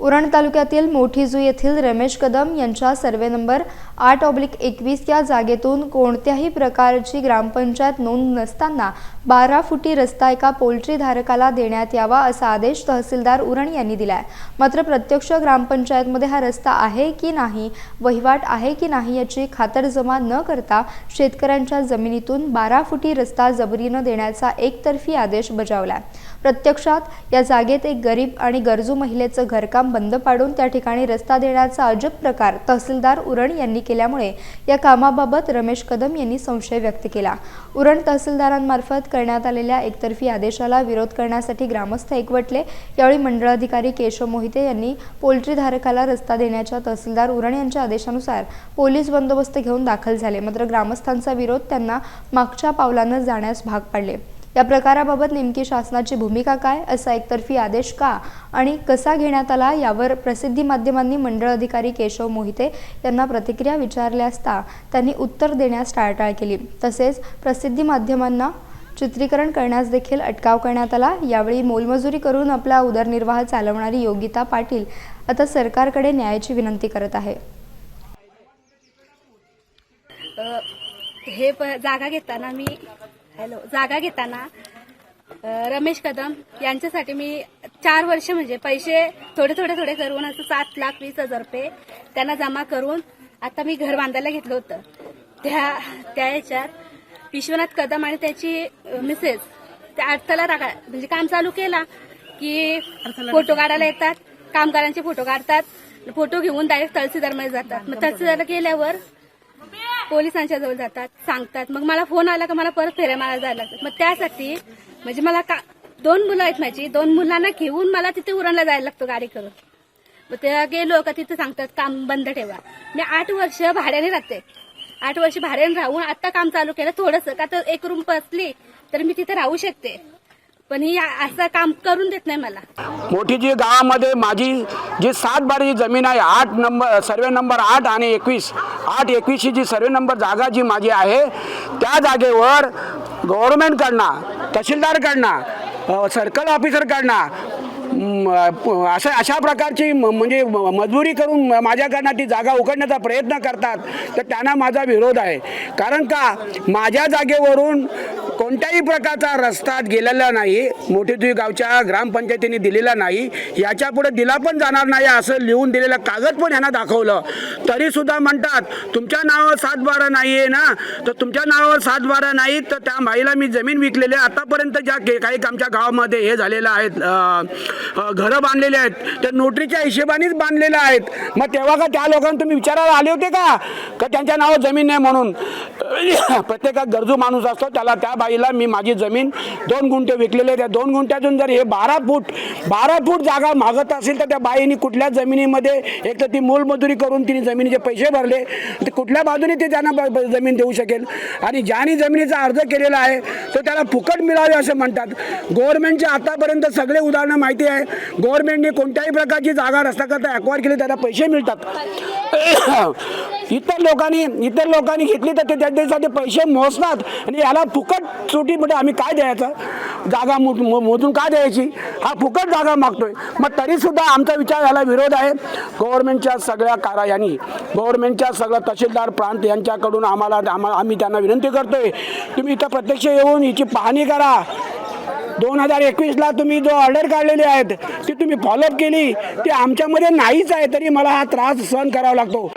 उरण तालुक्यातील मोठीजू येथील रमेश कदम यांच्या सर्वे नंबर आठ ऑब्लिक एकवीस या जागेतून कोणत्याही प्रकारची ग्रामपंचायत नोंद नसताना बारा फुटी रस्ता एका पोल्ट्री धारकाला देण्यात यावा असा आदेश तहसीलदार उरण यांनी दिलाय. मात्र प्रत्यक्ष ग्रामपंचायतमध्ये हा रस्ता आहे की नाही वहिवाट आहे की नाही याची खातरजमा न करता शेतकऱ्यांच्या जमिनीतून बारा फुटी रस्ता जबरीनं देण्याचा एकतर्फी आदेश बजावलाय. प्रत्यक्षात या जागेत एक गरीब आणि गरजू महिलेचं घरकाम बंद पाडून त्या ठिकाणी रस्ता देण्याचा अजब प्रकार तहसीलदार उरण यांनी केल्यामुळे या कामाबाबत रमेश कदम यांनी संशय व्यक्त केला. उरण तहसीलदारांमार्फत करण्यात आलेल्या एकतर्फी आदेशाला विरोध करण्यासाठी ग्रामस्थ एकवटले. यावेळी मंडळाधिकारी केशव मोहिते यांनी पोल्ट्री धारकाला रस्ता देण्याच्या तहसीलदार उरण यांच्या आदेशानुसार पोलीस बंदोबस्त घेऊन दाखल झाले. मात्र ग्रामस्थांचा विरोध त्यांना मागच्या पावलानं जाण्यास भाग पाडले. या प्रकाराबाबत नेमकी शासनाची भूमिका काय असा एकतर्फी आदेश का आणि कसा घेण्यात आला यावर प्रसिद्धी माध्यमांनी मंडळ अधिकारी केशव मोहिते यांना प्रतिक्रिया विचारल्या असता त्यांनी उत्तर देण्यास टाळाटाळ केली. तसेच प्रसिद्धी माध्यमांना चित्रीकरण करण्यास देखील अटकाव करण्यात आला. यावेळी मोलमजुरी करून आपला उदरनिर्वाह चालवणारी योगिता पाटील आता सरकारकडे न्यायाची विनंती करत आहे. हे जागा घेताना मी हॅलो जागा घेताना रमेश कदम यांच्यासाठी मी चार वर्ष म्हणजे पैसे थोडे थोडे थोडे करून असं सात लाख वीस हजार रुपये त्यांना जमा करून आता मी घर बांधायला घेतलं होतं. त्या त्या याच्यात विश्वनाथ कदम आणि त्याची मिसेस त्या अडथळा राखा म्हणजे काम चालू केला की फोटो काढायला येतात कामगारांचे फोटो काढतात फोटो घेऊन डायरेक्ट तहसीलदारमध्ये जातात. मग तहसीलदार गेल्यावर पोलिसांच्या जवळ जातात सांगतात. मग मला फोन आला का मला परत फेऱ्या मारा जायला लागतात मग त्यासाठी म्हणजे मला का दोन मुलं आहेत माझी. दोन मुलांना घेऊन मला तिथे उरणला जायला लागतो गाडी करून. मग ते गेलो का तिथे सांगतात काम बंद ठेवा. मी आठ वर्ष भाड्याने राहते. आठ वर्ष भाड्याने राहून आता काम चालू केलं थोडंसं. का तर एक रूम बसली तर मी तिथे राहू शकते. पण ही असं काम करून देत नाही मला. मोठी जी गावामध्ये माझी जी सात बारीची जमीन आहे आठ नंबर सर्वे नंबर आठ आणि एकवीस आठ एकवीसची जी सर्वे नंबर जागा जी माझी आहे त्या जागेवर गव्हर्नमेंटकडनं तहसीलदारकडनं सर्कल ऑफिसरकडनं असं अशा अशा प्रकारची म- म्हणजे म- मजबुरी करून माझ्याकडनं ती जागा उघडण्याचा प्रयत्न करतात तर त्यांना माझा विरोध आहे. कारण का? माझ्या जागेवरून कोणत्याही प्रकारचा रस्ता गेलेला नाही मोठी तुझी गावच्या ग्रामपंचायतीने दिलेला नाही याच्यापुढे दिला पण जाणार नाही असं लिहून दिलेलं कागद पण यांना दाखवलं. तरी सुद्धा म्हणतात तुमच्या नावावर सात बारा नाही आहे ना? तर तुमच्या नावावर सात बारा नाही तर त्या बाईला मी जमीन विकलेली आहे. आतापर्यंत ज्या के- काही आमच्या गावामध्ये हे झालेलं आहेत घरं बांधलेले आहेत त्या नोटरीच्या हिशेबानेच बांधलेलं आहेत. मग तेव्हा का त्या लोकांना तुम्ही विचारायला आले होते का? का त्यांच्या नावावर जमीन नाही म्हणून? प्रत्येकात गरजू माणूस असतो त्याला त्या बाईला मी माझी जमीन दोन गुंठे विकलेले त्या दोन गुंठ्यातून जर हे बारा फूट बारा फूट जागा मागत असेल तर त्या बाईने कुठल्या जमिनीमध्ये एक तर ती मोलमजुरी करून तिने जमिनीचे पैसे भरले तर कुठल्या बाजूने ते त्यांना जमीन देऊ शकेल? आणि ज्याने जमिनीचा अर्ज केलेला आहे तो त्याला फुकट मिळावे असं म्हणतात. गव्हर्नमेंटचे आतापर्यंत सगळे उदाहरणं माहिती आहे. गव्हर्नमेंटने कोणत्याही प्रकारची जागा रस्ता करता अक्वायर केली त्याला पैसे मिळतात. इतर लोकांनी इतर लोकांनी घेतली तर ते त्याच्यासाठी पैसे मोजतात. आणि याला फुकट सुटी म्हणजे आम्ही काय द्यायचं? जागा मो- मोजून का द्यायची? हा फुकट जागा मागतोय. मग तरीसुद्धा आमचा विचार याला विरोध आहे. गव्हर्नमेंटच्या सगळ्या कारा यांनी गव्हर्नमेंटच्या सगळं तहसीलदार प्रांत यांच्याकडून आम्हाला आम्ही त्यांना विनंती करतोय तुम्ही इथं प्रत्यक्ष येऊन हिची पाहणी करा. दोन हजार एकवीसला तुम्ही जो ऑर्डर काढलेली आहेत ती तुम्ही फॉलोअप केली ती आमच्यामध्ये नाहीच आहे तरी मला हा त्रास सहन करावा लागतो.